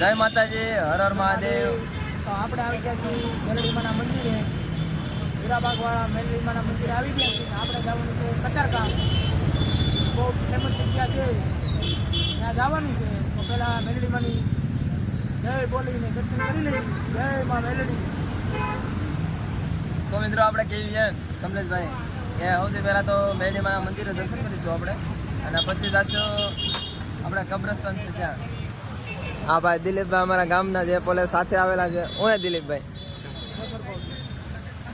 જય માતાજી હર હર મહાદેવ. તો આપણે આવી ગયા છીએ ગરડીમાના મંદિરે. હીરાબાગવાળા મેલડીમાના મંદિરે આવી ગયા છીએ. આપણે જવાનું છે કતારગામ. બહુ ફેમસ જગ્યા છે. ત્યાં જવાનું છે. તો પહેલાં મેલડીમાની જય બોલીને દર્શન કરી લઈએ. જય માં મેલડી તો મિત્રો આપણે કેવી છે? કમલેશભાઈ એ સૌથી પહેલાં તો મેલડીમાના મંદિરે દર્શન કરીશું આપણે. અને પછી જશું આપણે કબ્રસ્તાન છે ત્યાં. હા ભાઈ દિલીપભાઈ અમારા ગામના જે પોલે સાથે આવેલા છે હું દિલીપભાઈ.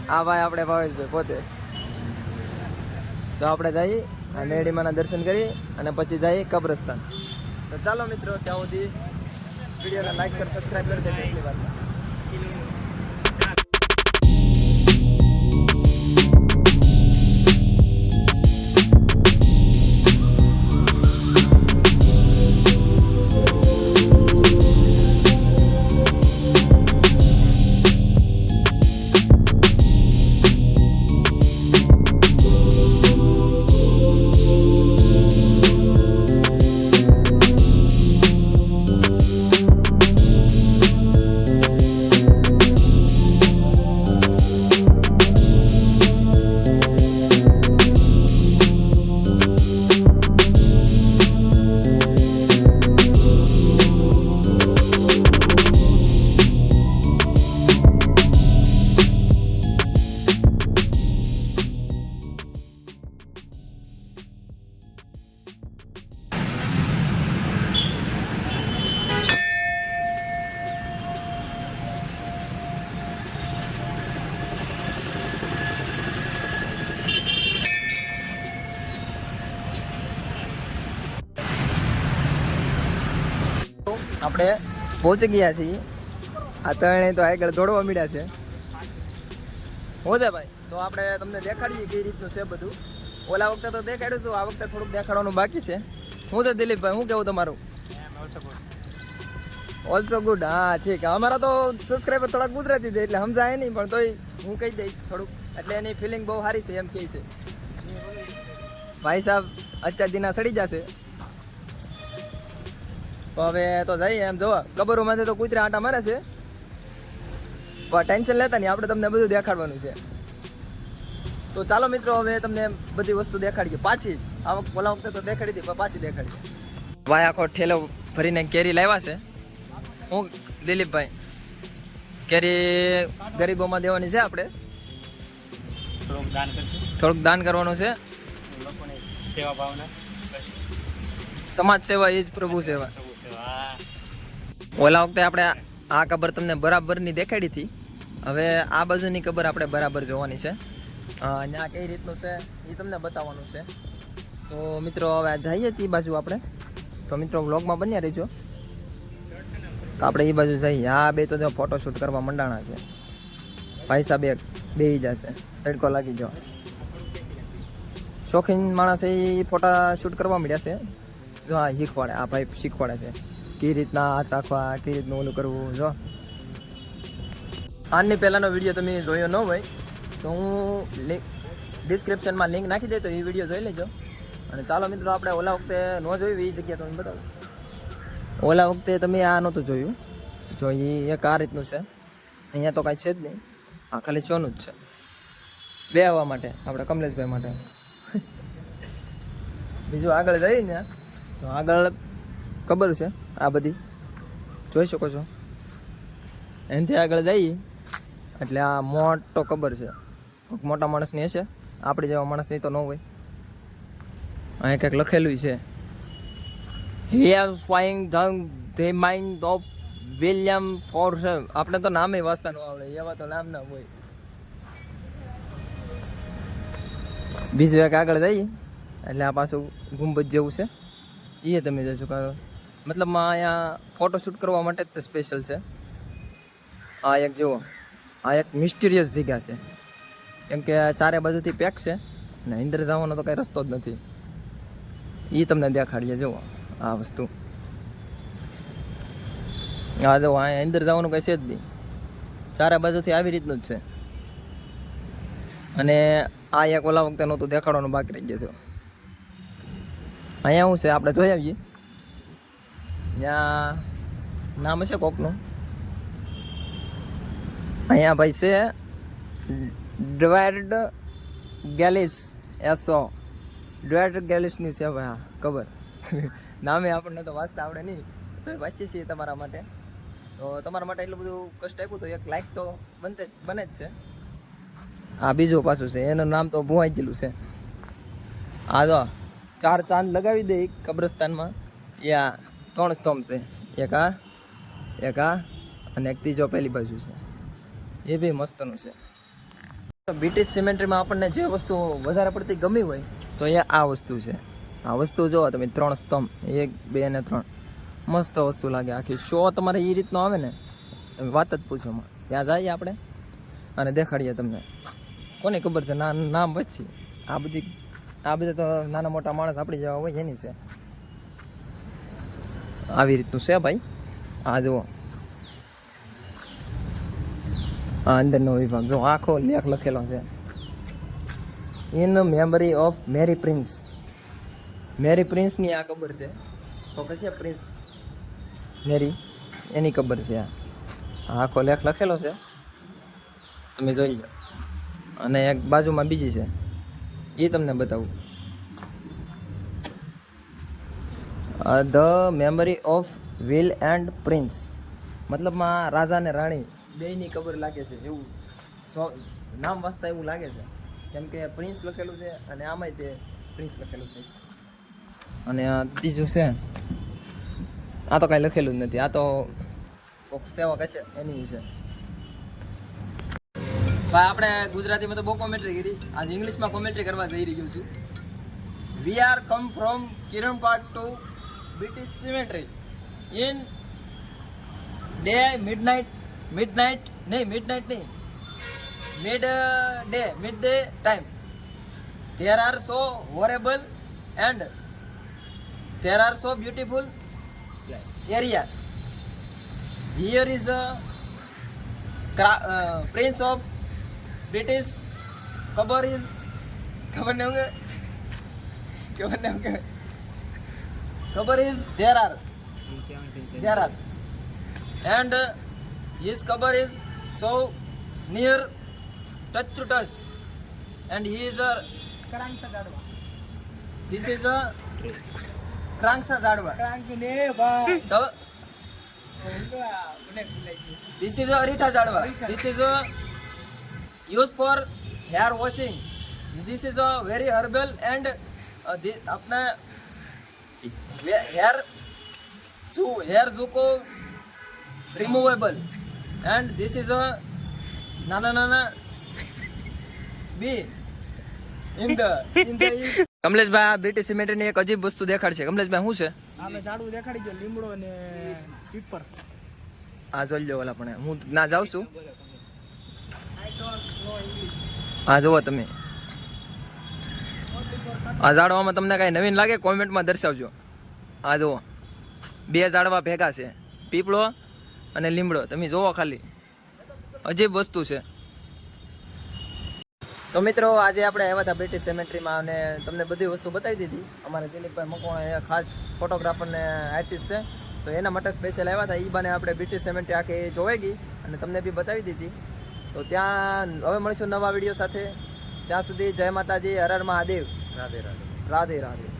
હા ભાઈ આપણે ભાવેશભાઈ પોતે. તો આપણે જઈએ આ મેડીમાના દર્શન કરી અને પછી જઈએ કબ્રસ્તાન. તો ચાલો મિત્રો, ત્યાં સુધી વિડીયોને લાઈક કર સબસ્ક્રાઈબ કરી દેજો, એટલી વાત. આપણે પહોંચી ગયા છીએ. આ ત્રણે તો આગળ દોડવા મળ્યા છે. હું છે ભાઈ? તો આપણે તમને દેખાડીએ કઈ રીતનું છે બધું. ઓલા વખતે તો દેખાડ્યું હતું આ વખતે થોડુંક દેખાડવાનું બાકી છે. હું છે દિલીપભાઈ, હું કેવું તમારું? ઓલસો ગુડ હા, ઠીક. અમારા તો સબસ્ક્રાઈબર થોડાક ગુજરાતી છે, એટલે સમજાય નહીં, પણ તોય હું કહી દઈશ થોડુંક. એટલે એની ફિલિંગ બહુ સારી છે, એમ કહે છે. ભાઈ સાહેબ અચ્છા સડી જશે. તો હવે તો જઈએ એમ. જોવા કબરોમાંથી તો કૂતરા આટા મારે છે. પણ ટેન્શન લેતા નહીં આપણે તમને બધું દેખાડવાનું છે. તો ચાલો મિત્રો હવે તમને બધી વસ્તુ દેખાડીએ પાછી આ વખતે પેલા વખતે તો દેખાડી હતી પણ પાછી દેખાડી ભાઈ આખો ઠેલો ભરીને કેરી લાવ્યા છે. હું દિલીપભાઈ કેરી ગરીબોમાં દેવાની છે આપણે. થોડુંક દાન થોડુંક દાન કરવાનું છે. સેવા ભાવના. સમાજ સેવા એ જ પ્રભુ સેવા. ઓલા વખતે આપણે આ કબર તમને બરાબરની દેખાડી હતી. હવે આ બાજુની કબર આપણે બરાબર જોવાની છે. અહીંયા કઈ રીતનું છે એ તમને બતાવવાનું છે. તો મિત્રો, હવે જઈએ તે બાજુ આપણે. તો મિત્રો, વ્લોગમાં બન્યા રહીજો. તો આપણે એ બાજુ જઈએ. આ બે તો જો ફોટોશૂટ કરવા મંડાણા છે. ભાઈ સાહેબ એક બે જશે. તડકો લાગી જાઓ શોખીન માણસ એ ફોટા શૂટ કરવા મળ્યા છે. જો આ શીખવાડે, આ ભાઈ શીખવાડે છે. કઈ રીતના હાથ રાખવા કઈ રીતનું ઓલું કરવું, જો. આની પહેલાંનો વીડિયો તમે જોયો ન હોય, તો હું લિંક ડિસ્ક્રિપ્શનમાં લિંક નાખી દઈ તો એ વીડિયો જોઈ લેજો. અને ચાલો મિત્રો, આપણે ઓલા વખતે ન જોયું, એ જગ્યા તમને બતાવું. ઓલા વખતે તમે આ નહોતું જોયું. જો, એ એક આ રીતનું છે. અહીંયા તો કાંઈ છે જ નહીં. આ ખાલી સોનું જ છે. બે આવવા માટે, આપણે કમલેશભાઈ માટે. બીજું આગળ જઈએ ને તો આગળ ખબર છે આ બધી. જોઈ શકો છો. એનાથી આગળ જઈએ. એટલે આ મોટો ખબર છે. મોટા માણસની હશે. આપણી જેવા માણસની તો ન હોય. અહીં કંઈક લખેલું છે. Here flying thing the mind of William for આપણે તો નામે વાંચતા આવડે. એવા તો નામ ના હોય. બીજું એક આગળ જઈએ. એટલે આ પાછું ગુંબજ જેવું છે. એ તમે જોજો કારણ મતલબમાં અહીંયા ફોટોશૂટ કરવા માટે જ સ્પેશિયલ છે. આ એક જુઓ, આ એક મિસ્ટીરિયસ જગ્યા છે. કેમ કે ચારે બાજુથી પેક છે ને અંદર જવાનો તો કંઈ રસ્તો જ નથી. એ તમને દેખાડીએ, જુઓ આ વસ્તુ. હા જો અહીંયા અંદર જવાનું કંઈ છે જ નહીં. ચારે બાજુથી આવી રીતનું જ છે. અને આ એક ઓલા વખતે નહોતું દેખાડવાનું, બાકી રહી ગયું અહીંયા શું છે, આપણે જોઈ આવીએ. ત્યાં નામ હશે કોકનું? અહીંયા ભાઈ છે ડ્વેર્ડ ગેલિસ એસો. ડ્વેર્ડ ગેલિસની છે ભાઈ હા, ખબર. નામે આપણને તો વાંચતા આવડે નહીં. તો વાંચીએ છીએ તમારા માટે. તો તમારા માટે એટલું બધું કષ્ટ આપ્યું તો એક લાઈક તો બનતે બને જ છે. આ બીજું પાછું છે, એનું નામ તો ભૂવાઈ ગયેલું છે. આ તો ચાર ચાંદ લગાવી દે કબ્રસ્તાનમાં. યા, ત્રણ સ્તંભ છે. એક આ એક આ અને એક ત્રીજો પેલી બાજુ છે. એ બી મસ્તનું છે. બ્રિટિશ સિમેન્ટ્રીમાં આપણને જે વસ્તુ વધારે પડતી ગમી હોય, તો એ આ વસ્તુ છે. આ વસ્તુ જો તમે, ત્રણ સ્તંભ, એક, બે અને ત્રણ. મસ્ત વસ્તુ લાગે આખી. શો તમારે એ રીતનો આવે ને વાત જ પૂછો ત્યાં જઈએ આપણે અને દેખાડીએ તમને. કોને ખબર છે, ના, નામ પછી. આ બધી આ બધા તો નાના મોટા માણસ આપણી જેવા હોય એની છે. આવી રીતનું છે ભાઈ. આ જુઓ. આ અંદરનો વિભાગ. જો આખો લેખ લખેલો છે. In memory of Mary Prince Mary પ્રિન્સની આ ખબર છે. તો કશે પ્રિન્સ મેરી એની ખબર છે આ આખો લેખ લખેલો છે. તમે જોઈ લો. અને એક બાજુમાં બીજી છે. એ તમને બતાવું. The memory of Will and Prince મતલબમાં રાજા અને રાણી બેયની કબર લાગે છે એવું. સો- નામ વાંચતા એવું લાગે છે. કેમ કે પ્રિન્સ લખેલું છે અને આમાંય તે પ્રિન્સ લખેલું છે. અને ત્રીજું છે. આ તો કાંઈ લખેલું જ નથી. આ તો કોક સેવક હશે, એની છે. ભાઈ આપણે ગુજરાતીમાં તો બહુ કોમેન્ટ્રી કરી. આજે ઇંગ્લિશમાં કોમેન્ટ્રી કરવા જઈ રહ્યો છું. We are come from Kiranpat to British cemetery in the mid midnight mid નહીં મિડનાઇટ નહીં mid day mid day time there are so horrible and there are so beautiful yes. area. Here is the uh, prince of British કબર is ખબર નહીં હોંગે ખબર નહીં હોંગે ખબર is there are there are and his કબર is so near touch to touch and he is a this is a ક્રાંસા ઝાડવા ક્રાંસુ ને ભાઈ તો ધીસ ઇઝ અ રીઠા ઝાડવા this is a used for hair washing this is a very herbal and uh, this अपना hair so hair zuko removable and this is a nana nana bee in the in the Kamleshbhai આ British સિમેન્ટની એક અજીબ વસ્તુ દેખાડશે કમલેશભાઈ શું છે આમે ઝાડવું દેખાડી ગયો લીમડો ને પીપર આ જોઈ લો ઓલા પણ હું ના જાઉં છું હા જુઓ તમે. આ ઝાડવામાં તમને કાંઈ નવીન લાગે, કોમેન્ટમાં દર્શાવજો. આ જુઓ. બે ઝાડવા ભેગા છે. પીપળો અને લીમડો. તમે જુઓ ખાલી. અજીબ વસ્તુ છે. તો મિત્રો, આજે આપણે આવ્યા હતા બ્રિટિશ સેમેન્ટ્રીમાં અને તમને બધી વસ્તુ બતાવી દીધી. અમારે દિલીપભાઈ મકવાણા એ ખાસ ફોટોગ્રાફર ને આર્ટિસ્ટ છે. તો એના માટે સ્પેશિયલ આવ્યા હતા. એ બાને આપણે બ્રિટિશ સેમેન્ટ્રી આખી જોવાઈ ગઈ અને તમને બી બતાવી દીધી. તો ત્યાં હવે મળીશું નવા વીડિયો સાથે. ત્યાં સુધી જય માતાજી હર હર મહાદેવ. રાધે રાધે. રાધે રાધે.